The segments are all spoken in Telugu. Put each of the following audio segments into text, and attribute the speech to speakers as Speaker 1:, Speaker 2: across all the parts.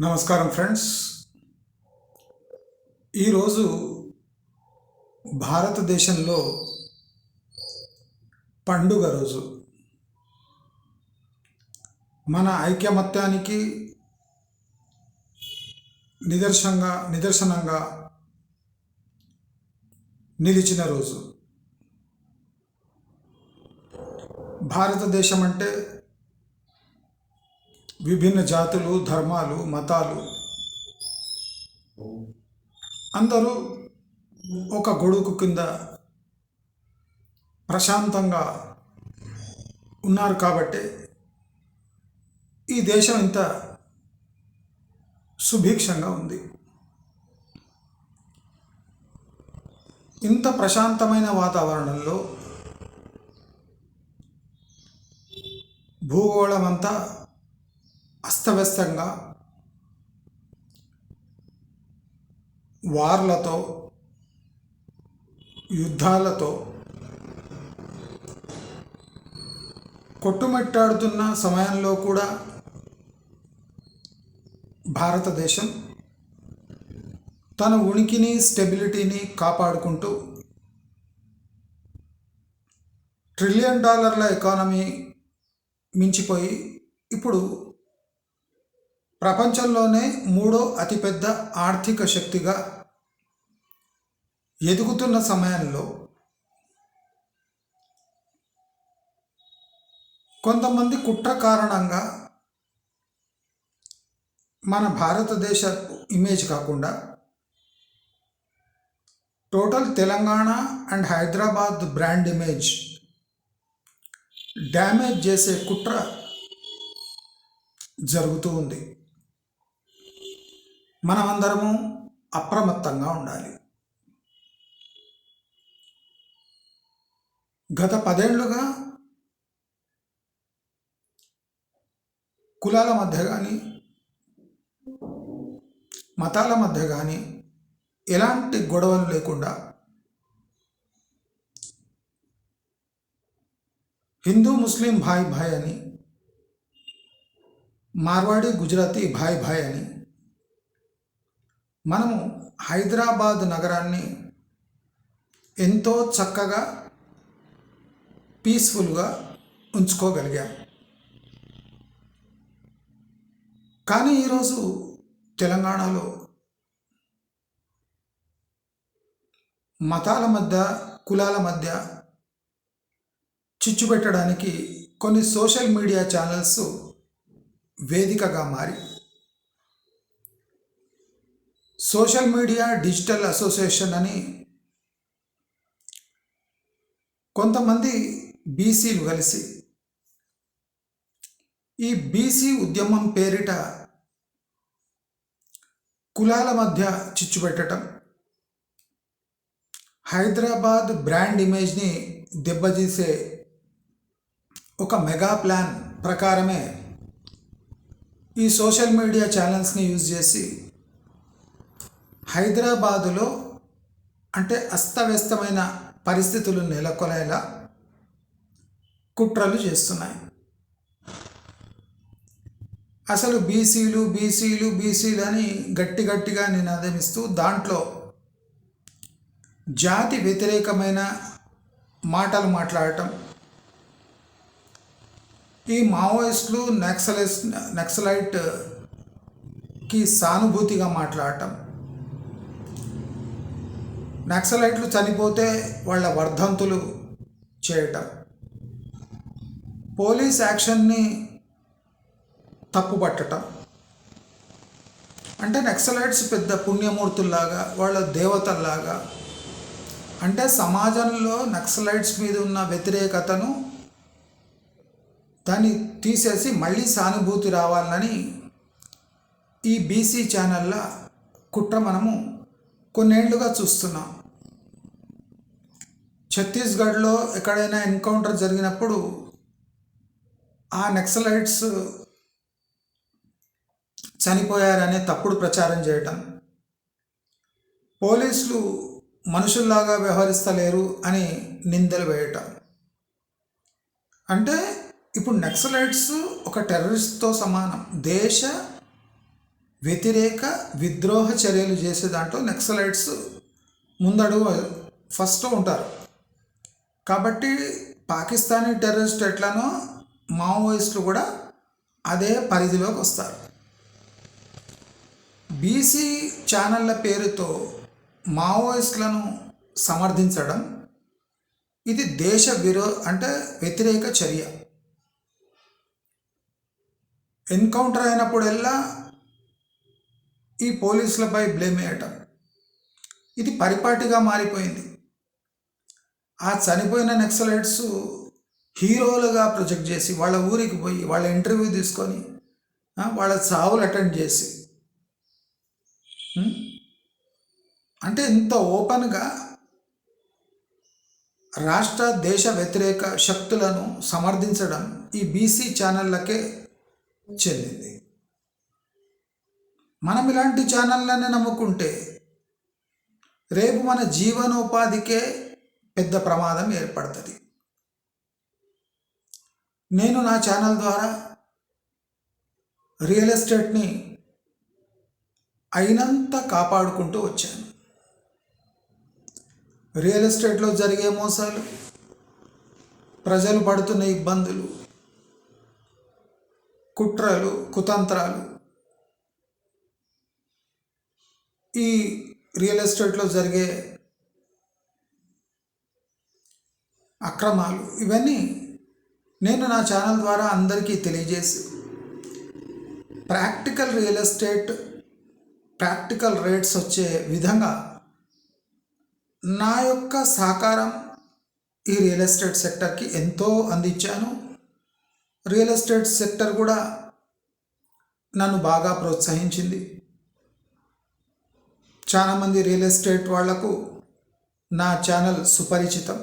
Speaker 1: నమస్కారం ఫ్రెండ్స్. ఈరోజు భారతదేశంలో పండుగ రోజు. మన ఐక్యమత్యానికి నిదర్శనంగా నిదర్శనంగా నిలిచిన రోజు. భారతదేశం అంటే విభిన్న జాతులు ధర్మాలు మతాలు. అందరూ ఒక గొడుగు కింద ప్రశాంతంగా ఉన్నారు కాబట్టి ఈ దేశం ఇంత సుభిక్షంగా ఉంది. ఇంత ప్రశాంతమైన వాతావరణంలో భూగోళమంతా అస్తవ్యస్తంగా వార్లతో యుద్ధాలతో కొట్టుమట్టాడుతున్న సమయంలో కూడా భారతదేశం తన ఉనికిని స్టెబిలిటీని కాపాడుకుంటూ ట్రిలియన్ డాలర్ల ఎకానమీ మించిపోయి ఇప్పుడు ప్రపంచంలోనే మూడో అతిపెద్ద ఆర్థిక శక్తిగా ఎదుగుతున్న సమయంలో కొంతమంది కుట్ర కారణంగా మన భారతదేశ ఇమేజ్ కాకుండా total Telangana and Hyderabad brand image damage చేసే కుట్ర జరుగుతూ ఉంది. మనమందరము అప్రమత్తంగా ఉండాలి. గత పదేళ్ళుగా కులాల మధ్య కానీ మతాల మధ్య కానీ ఎలాంటి గొడవలు లేకుండా హిందూ ముస్లిం భాయ్ భాయ్ అని మార్వాడి గుజరాతీ భాయ్ భాయ్ అని మనము హైదరాబాద్ నగరాన్ని ఎంతో చక్కగా పీస్ఫుల్గా ఉంచుకోగలిగాం. కానీ ఈరోజు తెలంగాణలో మతాల మధ్య కులాల మధ్య చిచ్చు పెట్టడానికి కొన్ని సోషల్ మీడియా ఛానల్స్ వేదికగా మారి సోషల్ మీడియా డిజిటల్ అసోసియేషన్ అని కొంతమంది బీసీలు కలిసి ఈ బీసీ ఉద్యమం పేరిట కులాల మధ్య చిచ్చు పెట్టడం హైదరాబాద్ బ్రాండ్ ఇమేజ్ని దెబ్బతీసే ఒక మెగా ప్లాన్ ప్రకారమే ఈ సోషల్ మీడియా ఛానల్స్ని యూజ్ చేసి హైదరాబాదులో అంటే అస్తవ్యస్తమైన పరిస్థితులు నెలకొనేలా కుట్రలు చేస్తున్నాయి. అసలు బీసీలు బీసీలు బీసీలు అని గట్టి గట్టిగా నినాదమిస్తూ దాంట్లో జాతి వ్యతిరేకమైన మాటలు మాట్లాడటం ఈ మావోయిస్టులు నక్సలైస్ నక్సలైట్కి సానుభూతిగా మాట్లాడటం నక్సలైట్లు చనిపోతే వాళ్ళ వర్ధంతులు చేయటం పోలీస్ యాక్షన్ని తప్పుపట్టటం. అంటే నక్సలైట్స్ పెద్ద పుణ్యమూర్తుల్లాగా వాళ్ళ దేవతల్లాగా. అంటే సమాజంలో నక్సలైట్స్ మీద ఉన్న వ్యతిరేకతను దాన్ని తీసేసి మళ్ళీ సానుభూతి రావాలని ఈ బీసీ ఛానళ్ళ కుట్ర మనము కొన్నేళ్ళుగా చూస్తున్నాం. ఛత్తీస్గఢ్లో ఎక్కడైనా ఎన్కౌంటర్ జరిగినప్పుడు ఆ నక్సలైట్స్ చనిపోయారనే తప్పుడు ప్రచారం చేయటం. పోలీసులు మనుషుల్లాగా వ్యవహరిస్తలేరు అని నిందలు వేయటం. అంటే ఇప్పుడు నక్సలైట్స్ ఒక టెర్రరిస్ట్తో సమానం. దేశ వ్యతిరేక విద్రోహ చర్యలు చేసే దాంట్లో నెక్సలైట్స్ ముందడుగు ఫస్ట్ ఉంటారు. కాబట్టి పాకిస్తానీ టెర్రరిస్ట్ ఎట్లనో మావోయిస్టులు కూడా అదే పరిధిలోకి వస్తారు. బీసీ ఛానళ్ళ పేరుతో మావోయిస్టులను సమర్థించడం ఇది దేశ విరో అంటే వ్యతిరేక చర్య. ఎన్కౌంటర్ అయినప్పుడల్లా ఈ పోలీసులపై బ్లేమ్ వేయటం. ఇది పరిపాటిగా మారిపోయింది. ఆ చనిపోయిన నక్సలైట్స్ హీరోలుగా ప్రొజెక్ట్ చేసి వాళ్ళ ఊరికి పోయి వాళ్ళ ఇంటర్వ్యూ తీసుకొని వాళ్ళ చావులు అటెండ్ చేసి అంటే ఇంత ఓపెన్గా రాష్ట్ర దేశ వ్యతిరేక శక్తులను సమర్థించడం ఈ బీసీ ఛానళ్ళకే చెల్లింది మనం ఇలాంటి ఛానళ్ళని నమ్ముకుంటే రేపు మన జీవనోపాధికే పెద్ద ప్రమాదం ఏర్పడుతుంది. నేను నా ఛానల్ ద్వారా రియల్ ఎస్టేట్ని అయినంత కాపాడుకుంటూ వచ్చాను. రియల్ ఎస్టేట్లో జరిగే మోసాలు ప్రజలు పడుతున్న ఇబ్బందులు కుట్రలు కుతంత్రాలు ఈ రియల్ ఎస్టేట్లో జరిగే అక్రమాలు. ఇవన్నీ నేను నా ఛానల్ ద్వారా అందరికీ తెలియజేసి practical real estate practical rates వచ్చే విధంగా నా యొక్క సహకారం ఈ రియల్ ఎస్టేట్ సెక్టర్కి ఎంతో అందించాను. రియల్ ఎస్టేట్ సెక్టర్ కూడా నన్ను బాగా ప్రోత్సహించింది. చాలామంది రియల్ ఎస్టేట్ వాళ్ళకు నా ఛానల్ సుపరిచితం.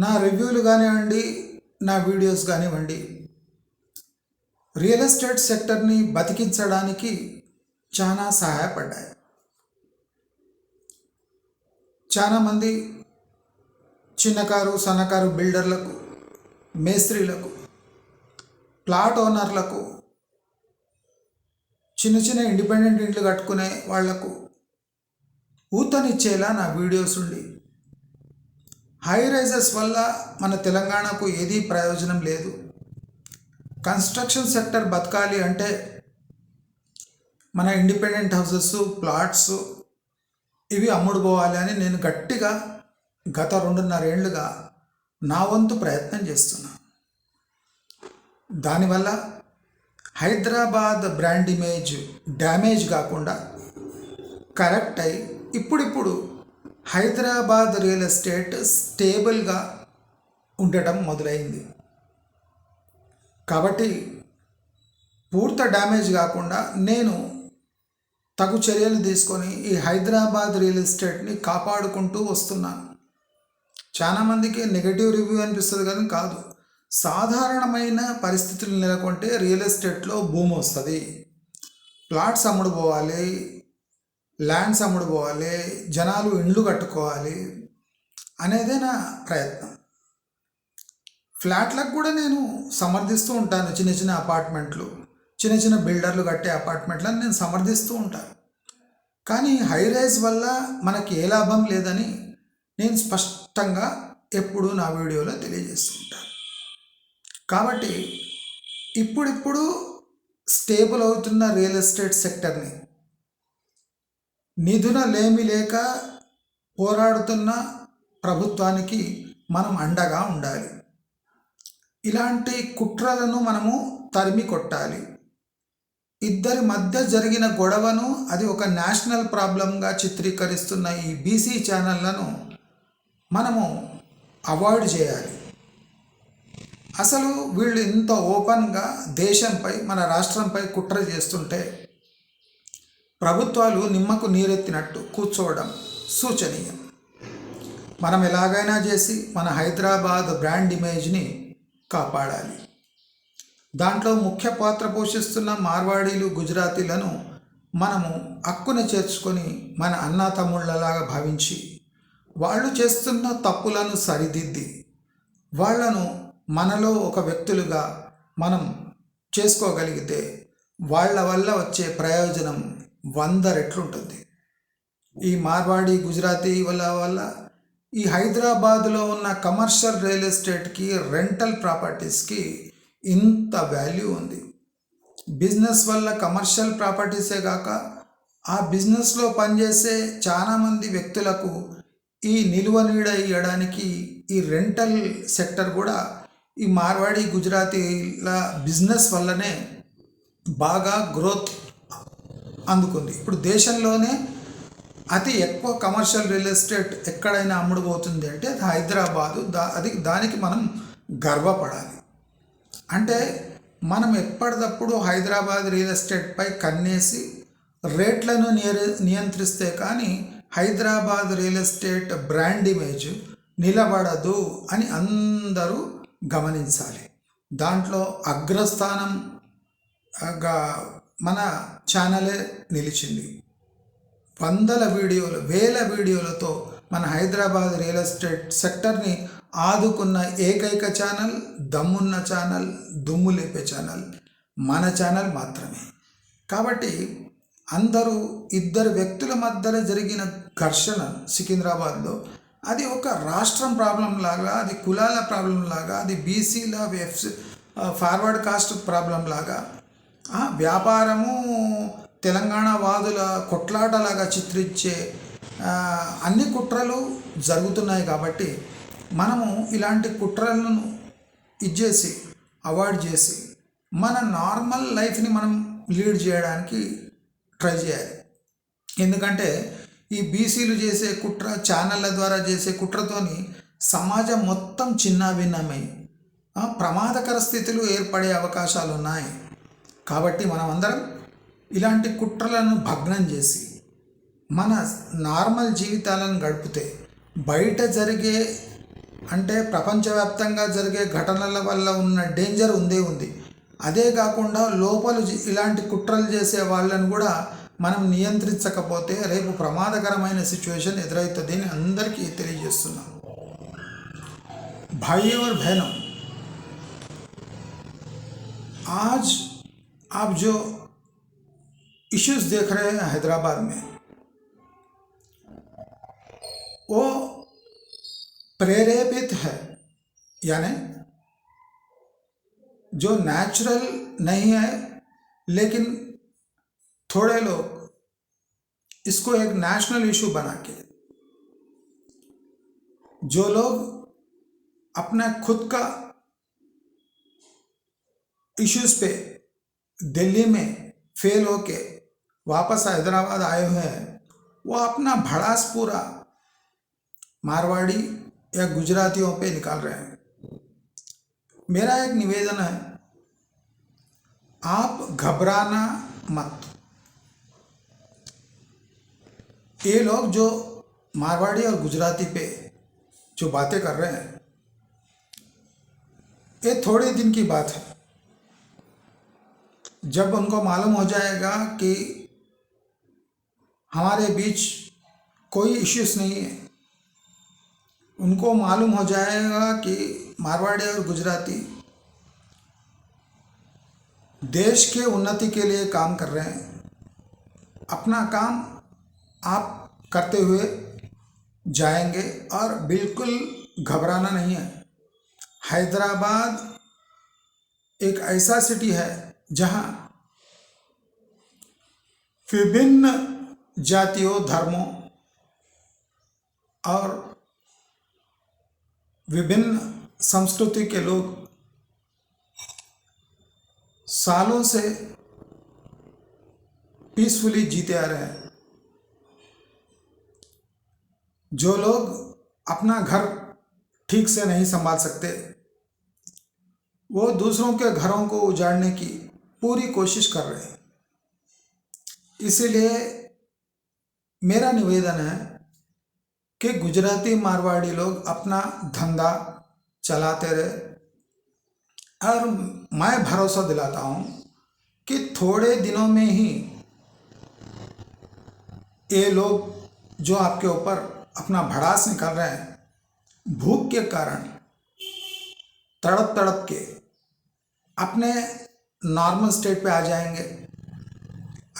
Speaker 1: నా రివ్యూలు కానివ్వండి నా వీడియోస్ కానివ్వండి రియల్ ఎస్టేట్ సెక్టర్ని బతికించడానికి చాలా సహాయపడ్డాయి. చాలామంది చిన్నకారు సన్నకారు బిల్డర్లకు మేస్త్రీలకు ప్లాట్ ఓనర్లకు చిన్న చిన్న ఇండిపెండెంట్ ఇండ్లు కట్టుకునే వాళ్ళకు ఊతనిచ్చేలా నా వీడియోస్ ఉండి హై రైజెస్ వల్ల మన తెలంగాణకు ఏదీ ప్రయోజనం లేదు. కన్స్ట్రక్షన్ సెక్టర్ బతకాలి అంటే మన ఇండిపెండెంట్ హౌసెస్ ప్లాట్స్ ఇవి అమ్ముడు పోవాలి అని నేను గట్టిగా గత రెండున్నర ఏళ్ళుగా నా వంతు ప్రయత్నం చేస్తున్నా. దానివల్ల హైదరాబాద్ బ్రాండ్ ఇమేజ్ డ్యామేజ్ కాకుండా కరెక్ట్ అయి ఇప్పుడిప్పుడు హైదరాబాద్ రియల్ ఎస్టేట్ స్టేబుల్గా ఉండటం మొదలైంది. కాబట్టి పూర్తి డ్యామేజ్ కాకుండా నేను తగు చర్యలు తీసుకొని ఈ హైదరాబాద్ రియల్ ఎస్టేట్ని కాపాడుకుంటూ వస్తున్నాను. చాలామందికి నెగటివ్ రివ్యూ అనిపిస్తుంది కానీ కాదు. సాధారణమైన పరిస్థితులు నెలకొంటే రియల్ ఎస్టేట్లో భూమి వస్తుంది. ప్లాట్స్ అమ్ముడు పోవాలి ల్యాండ్స్ అమ్ముడు పోవాలి జనాలు ఇండ్లు కట్టుకోవాలి అనేదే నా ప్రయత్నం. ఫ్లాట్లకు కూడా నేను సమర్థిస్తూ ఉంటాను చిన్న చిన్న అపార్ట్మెంట్లు చిన్న చిన్న బిల్డర్లు కట్టే అపార్ట్మెంట్లను నేను సమర్థిస్తూ ఉంటాను. కానీ హై రైజ్ వల్ల మనకి ఏ లాభం లేదని నేను స్పష్టంగా ఎప్పుడూ నా వీడియోలో తెలియజేస్తుంటాను కాబట్టి ఇప్పుడిప్పుడు స్టేబుల్ అవుతున్న రియల్ ఎస్టేట్ సెక్టర్ని నిధులలేమి లేక పోరాడుతున్న ప్రభుత్వానికి మనం అండగా ఉండాలి. ఇలాంటి కుట్రలను మనము తరిమి కొట్టాలి. ఇద్దరి మధ్య జరిగిన గొడవను అది ఒక నేషనల్ ప్రాబ్లంగా చిత్రీకరిస్తున్న ఈ బీసీ ఛానళ్ళను మనము అవాయిడ్ చేయాలి. అసలు వీళ్ళు ఇంత ఓపెన్గా దేశంపై మన రాష్ట్రంపై కుట్ర చేస్తుంటే ప్రభుత్వాలు నిమ్మకు నీరెత్తినట్టు కూర్చోవడం సూచనీయం. మనం ఎలాగైనా చేసి మన హైదరాబాద్ బ్రాండ్ ఇమేజ్ని కాపాడాలి. దాంట్లో ముఖ్య పాత్ర పోషిస్తున్న మార్వాడీలు గుజరాతీలను మనము హక్కుని చేర్చుకొని మన అన్నా తమ్ముళ్ళలాగా భావించి వాళ్ళు చేస్తున్న తప్పులను సరిదిద్ది వాళ్ళను మనలో ఒక వ్యక్తులుగా మనం చేసుకోగలిగితే వాళ్ళ వల్ల వచ్చే ప్రయోజనం వంద రెట్లు ఉంటుంది ఈ మార్వాడి గుజరాతీ వల్ల వల్ల ఈ హైదరాబాద్లో ఉన్న కమర్షియల్ రియల్ ఎస్టేట్కి రెంటల్ ప్రాపర్టీస్కి ఇంత వాల్యూ ఉంది. బిజినెస్ వల్ల కమర్షియల్ ప్రాపర్టీసే కాక ఆ బిజినెస్లో పనిచేసే చాలామంది వ్యక్తులకు ఈ నిలువ నీడ ఇవ్వడానికి ఈ రెంటల్ సెక్టర్ కూడా ఈ మార్వాడి గుజరాతీల బిజినెస్ వల్లనే బాగా గ్రోత్ అందుకుంది. ఇప్పుడు దేశంలోనే అతి ఎక్కువ కమర్షియల్ రియల్ ఎస్టేట్ ఎక్కడైనా అమ్ముడుపోతుంది అంటే అది హైదరాబాదు. దా అది దానికి మనం గర్వపడాలి. అంటే మనం ఎప్పటికప్పుడు హైదరాబాద్ రియల్ ఎస్టేట్పై కన్నేసి రేట్లను నియ- నియంత్రిస్తే కానీ Hyderabad real estate brand image నిలబడదు అని అందరూ గమనించాలి. దాంట్లో అగ్రస్థానం మన ఛానలే నిలిచింది. వందల వీడియోలు వేల వీడియోలతో మన హైదరాబాద్ రియల్ ఎస్టేట్ సెక్టర్ని ఆదుకున్న ఏకైక ఛానల్ దమ్మున్న ఛానల్ దుమ్ము లేపే ఛానల్ మన ఛానల్ మాత్రమే. కాబట్టి అందరూ ఇద్దరు వ్యక్తుల మధ్యలో జరిగిన ఘర్షణ సికింద్రాబాద్లో అది ఒక రాష్ట్రం ప్రాబ్లం లాగా అది కులాల ప్రాబ్లం లాగా అది బీసీల ఎఫ్ ఫార్వర్డ్ కాస్ట్ ప్రాబ్లం లాగా వ్యాపారము తెలంగాణ వాదుల కొట్లాటలాగా చిత్రించే అన్ని కుట్రలు జరుగుతున్నాయి కాబట్టి మనము ఇలాంటి కుట్రలను ఇచ్చేసి అవాయిడ్ చేసి మన నార్మల్ లైఫ్ని మనం లీడ్ చేయడానికి ట్రై చేయాలి. ఎందుకంటే ఈ బీసీలు చేసే కుట్ర ఛానళ్ళ ద్వారా చేసే కుట్రతోని సమాజం మొత్తం చిన్నాభిన్నమై ప్రమాదకర స్థితులు ఏర్పడే అవకాశాలు ఉన్నాయి కాబట్టి మనం అందరం ఇలాంటి కుట్రలను భగ్నం చేసి మన నార్మల్ జీవితాలను గడిపితే బయట జరిగే అంటే ప్రపంచవ్యాప్తంగా జరిగే ఘటనల వల్ల ఉన్న డేంజర్ ఉందే ఉంది. అదే కాకుండా లోపల ఇలాంటి కుట్రలు చేసే వాళ్ళని కూడా మనం నియంత్రించకపోతే రేపు ప్రమాదకరమైన సిచ్యువేషన్ ఎదురవుతుంది అని అందరికీ తెలియజేస్తున్నాం. భాయ్యవర్ భయనం. ఆజ్ आप जो इश्यूज़ देख रहे हैं हैदराबाद में, वो प्रेरेपित है, यानी जो नेचुरल नहीं है, लेकिन थोड़े लोग इसको एक नेशनल इशू बना के, जो लोग अपना खुद का इश्यूज़ पे दिल्ली में फेल होके वापस हैदराबाद आए हुए हैं, वो अपना भड़ास पूरा मारवाड़ी या गुजरातियों पे निकाल रहे हैं। मेरा एक निवेदन है, आप घबराना मत। ये लोग जो मारवाड़ी और गुजराती पे जो बातें कर रहे हैं, ये थोड़े दिन की बात है। जब उनको मालूम हो जाएगा कि हमारे बीच कोई इश्यूज़ नहीं है, उनको मालूम हो जाएगा कि मारवाड़ी और गुजराती देश के उन्नति के लिए काम कर रहे हैं। अपना काम आप करते हुए जाएँगे और बिल्कुल घबराना नहीं है। हैदराबाद एक ऐसा सिटी है जहाँ विभिन्न जातियों, धर्मों और विभिन्न संस्कृति के लोग सालों से पीसफुली जीते आ रहे हैं। जो लोग अपना घर ठीक से नहीं संभाल सकते, वो दूसरों के घरों को उजाड़ने की पूरी कोशिश कर रहे हैं। इसीलिए मेरा निवेदन है कि गुजराती मारवाड़ी लोग अपना धंधा चलाते रहे। और मैं भरोसा दिलाता हूँ कि थोड़े दिनों में ही ये लोग जो आपके ऊपर अपना भड़ास निकाल रहे हैं, भूख के कारण तड़प तड़प के, अपने नॉर्मल स्टेट पे आ जाएँगे।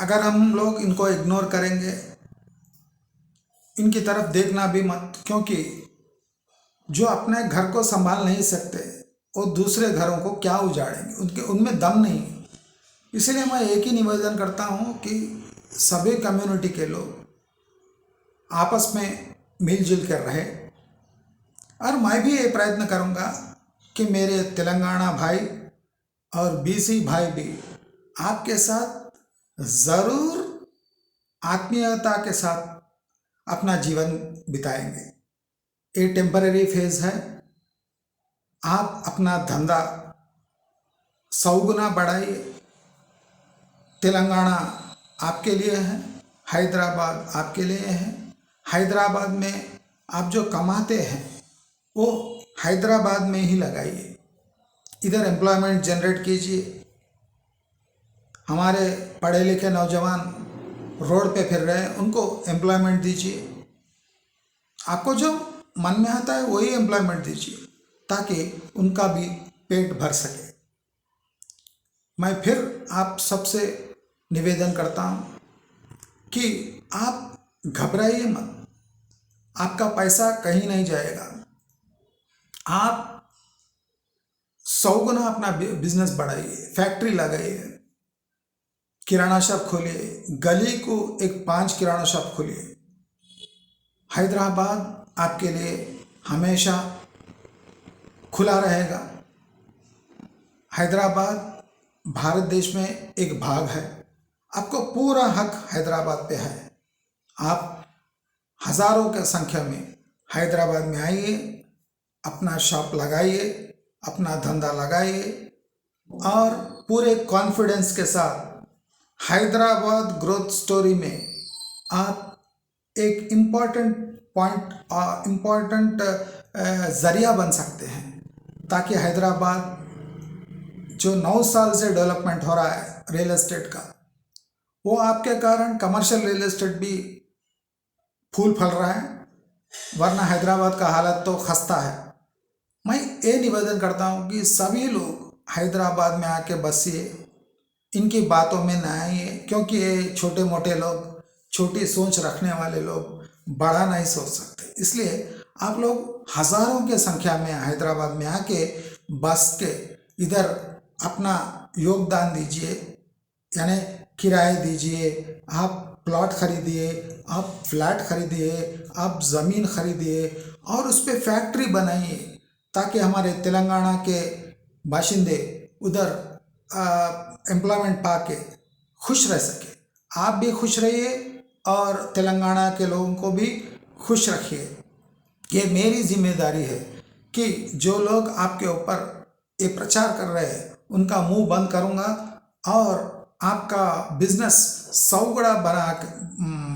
Speaker 1: अगर हम लोग इनको इग्नोर करेंगे, इनकी तरफ़ देखना भी मत, क्योंकि जो अपने घर को संभाल नहीं सकते, वो दूसरे घरों को क्या उजाड़ेंगे? उनके, उनमें दम नहीं इसलिए मैं एक ही निवेदन करता हूँ कि सभी कम्युनिटी के लोग आपस में मिलजुल कर रहे। और मैं भी ये प्रयत्न करूँगा कि मेरे तेलंगाना भाई और बीसी भाई भी। आपके साथ ज़रूर आत्मीयता के साथ अपना जीवन बिताएँगे। ये टेम्पररी फ़ेज़ है। आप अपना धंधा सौगुना बढ़ाइए। तेलंगाना आपके लिए है, हैदराबाद आपके लिए है। हैदराबाद में आप जो कमाते हैं, वो हैदराबाद में ही लगाइए। इधर एम्प्लॉयमेंट जनरेट कीजिए। हमारे पढ़े लिखे नौजवान रोड पे फिर रहे हैं उनको एम्प्लॉयमेंट दीजिए। आपको जो मन में आता है, वही एम्प्लॉयमेंट दीजिए, ताकि उनका भी पेट भर सके। मैं फिर आप सबसे निवेदन करता हूँ कि आप घबराइए मत। आपका पैसा कहीं नहीं जाएगा। आप सौ गुना अपना बिज़नेस बढ़ाइए फैक्ट्री लगाइए, किराना शॉप खोलिए, गली को एक पाँच किराना शॉप खोलिए। हैदराबाद आपके लिए हमेशा खुला रहेगा। हैदराबाद भारत देश में एक भाग है। आपको पूरा हक हैदराबाद पे है। आप हज़ारों के संख्या में हैदराबाद में आइए, अपना शॉप लगाइए। अपना धंधा लगाइए और पूरे कॉन्फिडेंस के साथ हैदराबाद ग्रोथ स्टोरी में आप एक इंपॉर्टेंट पॉइंट इंपॉर्टेंट ज़रिया बन सकते हैं ताकि हैदराबाद जो नौ साल से डेवलपमेंट हो रहा है रियल एस्टेट का, वो आपके कारण कमर्शियल रियल एस्टेट भी फूल फल रहा है, वरना हैदराबाद का हालत तो खस्ता है। मैं ये निवेदन करता हूँ कि सभी लोग हैदराबाद में आके बसिए, इनकी बातों में न आइए क्योंकि ये छोटे मोटे लोग, छोटी सोच रखने वाले लोग बड़ा नहीं सोच सकते। इसलिए आप लोग हज़ारों के संख्या में हैदराबाद में आके बस के इधर अपना योगदान दीजिए, यानी किराए दीजिए, आप प्लॉट खरीदिए, आप फ्लैट खरीदिए, आप ज़मीन खरीदिए और उस पर फैक्ट्री बनाइए। ताकि हमारे तेलंगाना के बाशिंदे उधर एम्प्लॉयमेंट पा के खुश रह सके। आप भी खुश रहिए और तेलंगाना के लोगों को भी खुश रखिए। ये मेरी ज़िम्मेदारी है कि जो लोग आपके ऊपर ये प्रचार कर रहे हैं, उनका मुँह बंद करूँगा और आपका बिज़नेस सौगड़ा बना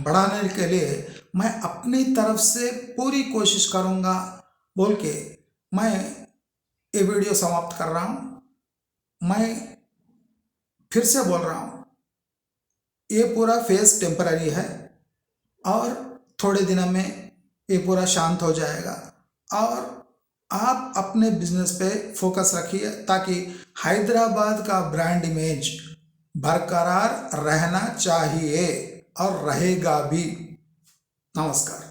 Speaker 1: बढ़ाने के लिए मैं अपनी तरफ़ से पूरी कोशिश करूँगा बोल के मैं ये वीडियो समाप्त कर रहा हूँ। मैं फिर से बोल रहा हूँ, ये पूरा फेस टेम्पररी है और थोड़े दिनों में ये पूरा शांत हो जाएगा। और आप अपने बिज़नेस पे फोकस रखिए ताकि हैदराबाद का ब्रांड इमेज बरकरार रहना चाहिए और रहेगा भी। नमस्कार।